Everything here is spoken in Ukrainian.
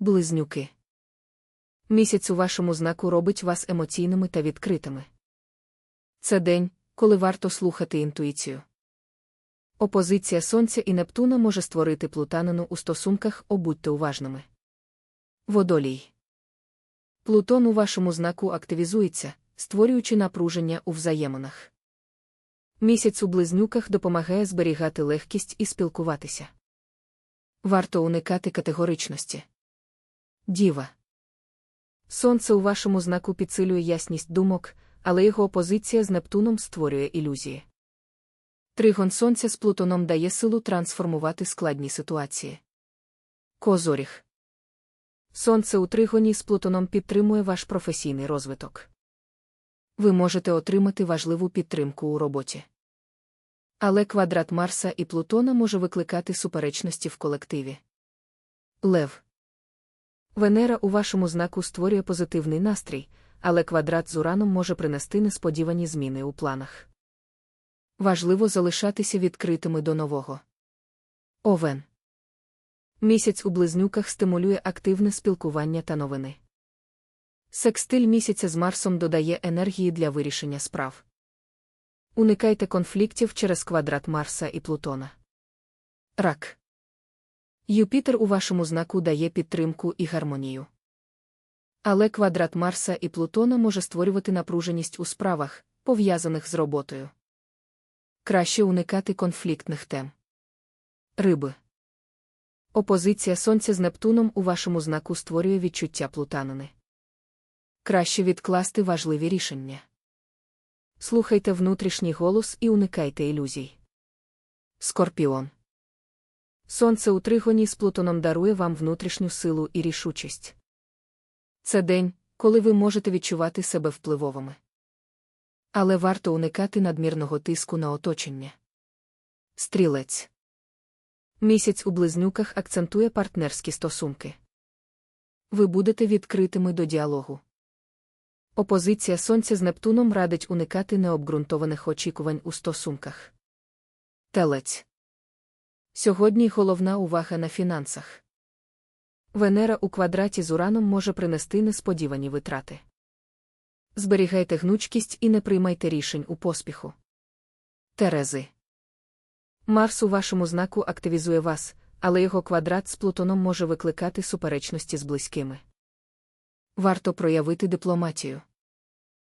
Близнюки. Місяць у вашому знаку робить вас емоційними та відкритими. Це день, коли варто слухати інтуїцію. Опозиція Сонця і Нептуна може створити плутанину у стосунках, обудьте уважними. Водолій. Плутон у вашому знаку активізується, створюючи напруження у взаєминах. Місяць у близнюках допомагає зберігати легкість і спілкуватися. Варто уникати категоричності. Діва. Сонце у вашому знаку підсилює ясність думок, але його опозиція з Нептуном створює ілюзії. Тригон сонця з Плутоном дає силу трансформувати складні ситуації. Козоріг. Сонце у тригоні з Плутоном підтримує ваш професійний розвиток. Ви можете отримати важливу підтримку у роботі. Але квадрат Марса і Плутона може викликати суперечності в колективі. Лев. Венера у вашому знаку створює позитивний настрій, але квадрат з ураном може принести несподівані зміни у планах. Важливо залишатися відкритими до нового. Овен. Місяць у близнюках стимулює активне спілкування та новини. Секстиль місяця з Марсом додає енергії для вирішення справ. Уникайте конфліктів через квадрат Марса і Плутона. Рак. Юпітер у вашому знаку дає підтримку і гармонію. Але квадрат Марса і Плутона може створювати напруженість у справах, пов'язаних з роботою. Краще уникати конфліктних тем. Риби. Опозиція Сонця з Нептуном у вашому знаку створює відчуття плутанини. Краще відкласти важливі рішення. Слухайте внутрішній голос і уникайте ілюзій. Скорпіон. Сонце у тригоні з Плутоном дарує вам внутрішню силу і рішучість. Це день, коли ви можете відчувати себе впливовими. Але варто уникати надмірного тиску на оточення. Стрілець. Місяць у близнюках акцентує партнерські стосунки. Ви будете відкритими до діалогу. Опозиція Сонця з Нептуном радить уникати необґрунтованих очікувань у стосунках. Телець. Сьогодні головна увага на фінансах. Венера у квадраті з Ураном може принести несподівані витрати. Зберігайте гнучкість і не приймайте рішень у поспіху. Терези. Марс у вашому знаку активізує вас, але його квадрат з Плутоном може викликати суперечності з близькими. Варто проявити дипломатію.